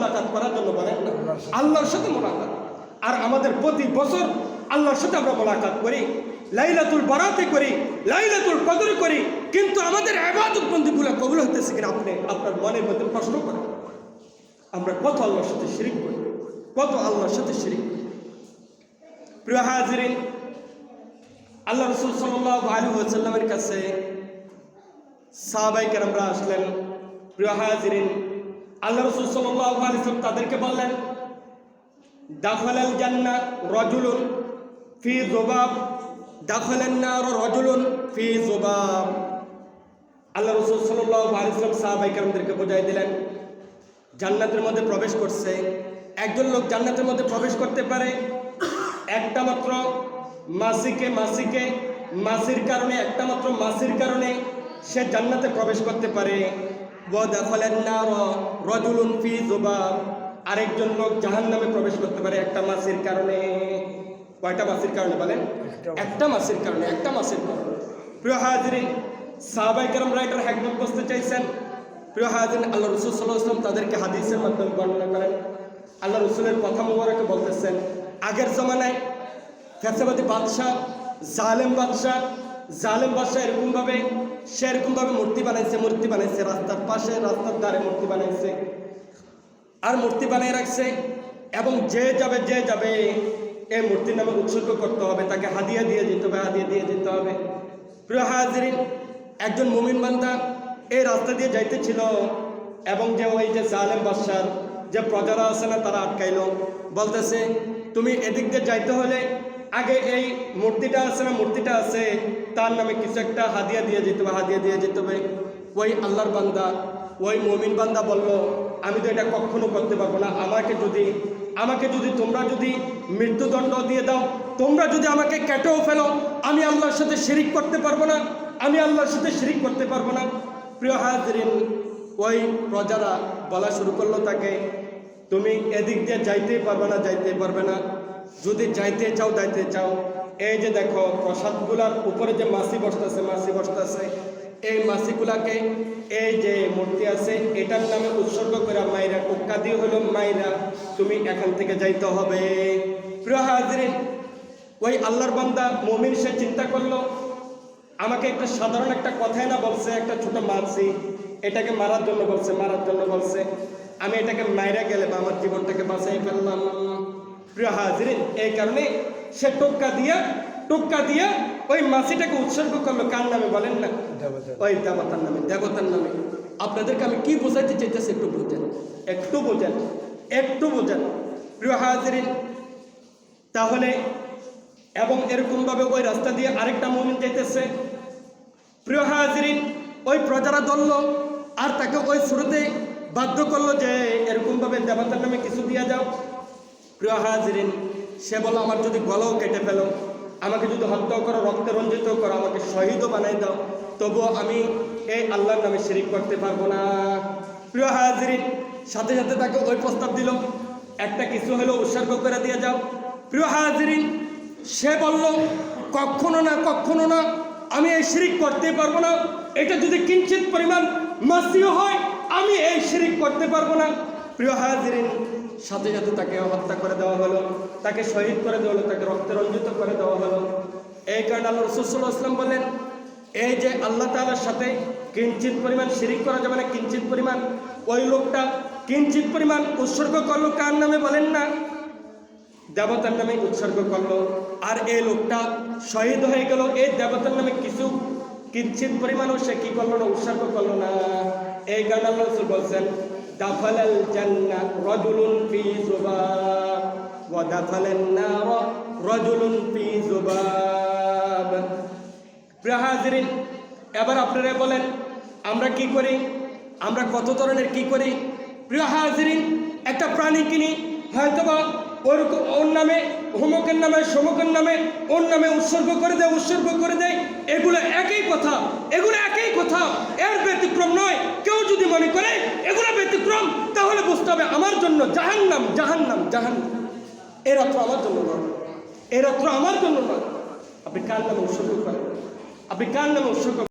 মোলাকাত করার জন্য বলেন না। আল্লাহর সাথে মোলাকাত আর আমাদের প্রতি বছর আল্লাহর সাথে আমরা মোলাকাত করি। লাইলাতুল বারাতে করি, লাইলাতুল কদর করি। কিন্তু আমাদের আবাদত বন্দীগুলো কবুল হতেছে কিনা আপনি আপনার মনের মধ্যে প্রশ্ন করেন। আমরা কত আল্লাহর সাথে শিরিক করি, কত আল্লাহর সাথে শিরিক করি। প্রিয় হাজিরিন, আল্লাহ রসুল সাল্লাহ আলু সাল্লামের কাছে সাহাবাই কেরামরা আসলেন। প্রিয় হাজিরিন আল্লাহ রসুল সাল্লাম তাদেরকে বললেন, দাখলাল জান্না রজুলুন ফি জবাব দাখলান নার রজুলুন ফি জবাব আল্লাহ রসুল সাল্লাহ আলি সাল্লাম সাহাবাই কেরামদেরকে বোঝাই দিলেন, জান্নাতের মধ্যে প্রবেশ করছে। একজন লোক জান্নাতের মধ্যে প্রবেশ করতে পারে, একটা মাত্র মাসিকে মাসিকে, মাসির কারণে, একটা মাত্র মাসির কারণে সে জান্নাতে প্রবেশ করতে পারে। রজুলুন ফি জুবাব। আরেকজন লোক জাহান নামে প্রবেশ করতে পারে একটা মাসির কারণে। কয়টা মাসির কারণে বলেন? একটা মাসির কারণে একটা মাসির কারণে। প্রিয় হাজিরিন সাহাবাই কেরাম রাইটার হ্যাকমত বসতে চাইছেন। প্রিয় হাজিন আল্লাহ রসুল সাল্লাহ আসলাম তাদেরকে হাদিসের মাধ্যমে বর্ণনা করেন। আল্লাহ রসুলের কথা মোবারকে বলতেছেন আগের জমানায় ফ্যাসাবাদী বাদশাহ জালেম বাদশাহ জালেম বাদশাহ এরকমভাবে, সে এরকমভাবে মূর্তি বানাইছে মূর্তি বানাইছে, রাস্তার পাশে, রাস্তার ধারে মূর্তি বানাইছে। আর মূর্তি বানিয়ে রাখছে এবং যে যাবে যে যাবে এই মূর্তির নামে উৎসর্গ করতে হবে, তাকে হাদিয়া দিয়ে যেতে হবে, হাদিয়া দিয়ে যেতে হবে। প্রিয় হাজিরিন, একজন মুমিন বান্দা এই রাস্তা দিয়ে যাইতেছিল এবং যে ওই যে জালেম বাদশার যে প্রজারা আছে না, তারা আটকাইল। বলতেছে, তুমি এদিক দিয়ে যাইতে হলে আগে এই মূর্তিটা আছে না, মূর্তিটা আছে, তার নামে কিছু একটা হাদিয়া দিয়ে যেতে হবে, হাদিয়া দিয়ে যেতে হবে। ওই আল্লাহর বান্দা, ওই মমিন বান্দা বলল, আমি তো এটা কখনো করতে পারব না। আমাকে যদি আমাকে যদি তোমরা যদি মৃত্যুদণ্ড দিয়ে দাও, তোমরা যদি আমাকে কেটেও ফেলো, আমি আল্লাহর সাথে শিরিক করতে পারব না। আমি আল্লাহর সাথে শিরিক করতে পারব না। প্রিয় হাজরিন, ওই প্রজারা বলা শুরু করল তাকে, তুমি এদিক দিয়ে যাইতেই পারবে না যাইতে পারবে না। যদি যাইতে চাও যাইতে চাও। এই যে দেখো, প্রসাদগুলার উপরে যে মাসি বসতেছে মাসি বসতেছে, এই মাসিগুলাকে এই যে মূর্তি আছে, এটার নামে উৎসর্গ করে মাইরা। টোক্কা দিয়ে হলো মাইরা। তুমি এখান থেকে যাইতে হবে। প্রিয় হাজরিন, ওই আল্লাহর বান্দা মমিন, সে চিন্তা করল, আমাকে একটা সাধারণ একটা কথাই না বলছে, একটা ছোট মাছি এটাকে মারার জন্য বলছে, মারার জন্য বলছে। আমি এটাকে মাইরা গেলে বা আমার জীবনটাকে ফেললাম প্রিয় হাজিরিন এই কারণে সে টোক্কা দিয়া টোক্কা দিয়া ওই মাছিটাকে উৎসর্গ করল। কার নামে বলেন না? ওই দেবতার নামে দেবতার নামে। আপনাদেরকে আমি কি বোঝাইতে চাইতেছি একটু বোঝেন। একটু বোঝেন একটু বোঝেন। প্রিয় হাজিরিন তাহলে এবং এরকমভাবে ওই রাস্তা দিয়ে আরেকটা মমিন যাইতেছে। প্রিয় হাজিরিন ওই প্রজারা ধরল আর তাকে ওই শুরুতে বাধ্য করল যে এরকমভাবে দেবতার নামে কিছু দিয়ে যাও। প্রিয় হাজিরিন, সে বলল আমার যদি গলাও কেটে ফেলো, আমাকে যদি হত্যাও করো, রক্তে রঞ্জিত করো, আমাকে শহীদও বানাই দাও, তবুও আমি এই আল্লাহর নামে শিরিক করতে পারব না। প্রিয় হাজিরিন, সাথে সাথে তাকে ওই প্রস্তাব দিল, একটা কিছু হলেও উৎসর্গ করে দিয়ে যাও। প্রিয় হাজিরিন, সে বলল, কখনো না কখনো না, আমি এই শিরিক করতে পারব না। এটা যদি কিঞ্চিত পরিমাণ মাসিও হয়, আমি এই শিরিক করতে পারব না। প্রিয় হাজিরিন সাথে সাথে তাকে হত্যা করে দেওয়া হলো, তাকে শহীদ করে দেওয়া হলো, তাকে রক্তে রঞ্জিত করে দেওয়া হলো। এই কারণে আল্লাহ রসুল্লাহ আসলাম বলেন এই যে আল্লাহ তালার সাথে কিঞ্চিত পরিমাণ শিরিক করা যাবে না, কিঞ্চিত পরিমাণ ওই লোকটা কিঞ্চিত পরিমাণ উৎসর্গ করল, কার নামে বলেন না? দেবতার নামে উৎসর্গ করল, আর এই লোকটা শহীদ হয়ে গেল, এই দেবতার নামে কিছু কিঞ্চিত পরিমাণও সে কি করল না, উৎসর্গ করল না। এই কারণে আল্লাহ রসুল বলছেন দাফালাল الجنة رجل في ذباب ودخل النار رجل في ذباب যুবাব প্রিয় হাজিরিন, এবার আপনারা বলেন, আমরা কি করি? আমরা কত ধরনের কি করি? প্রিয় হাজিরিন, একটা প্রাণী কিনি, হয়তোবা ওরকম ওর নামে হোমকের নামে, সমকের নামে, ওর নামে উৎসর্গ করে দেয়, উৎসর্গ করে দেয়। এগুলো একই কথা, এগুলো একই কথা। এর ব্যতিক্রম নয়। কেউ যদি মনে করে, এগুলো ব্যতিক্রম তাহলে বুঝতে হবে আমার জন্য জাহান্নাম জাহান্নাম জাহান্নাম। এ রাত্র আমার জন্য নয়। এ রাত্র আমার জন্য নয়। আপনি কার নামে উৎসর্গ করেন? আপনি কার নামে উৎসর্গ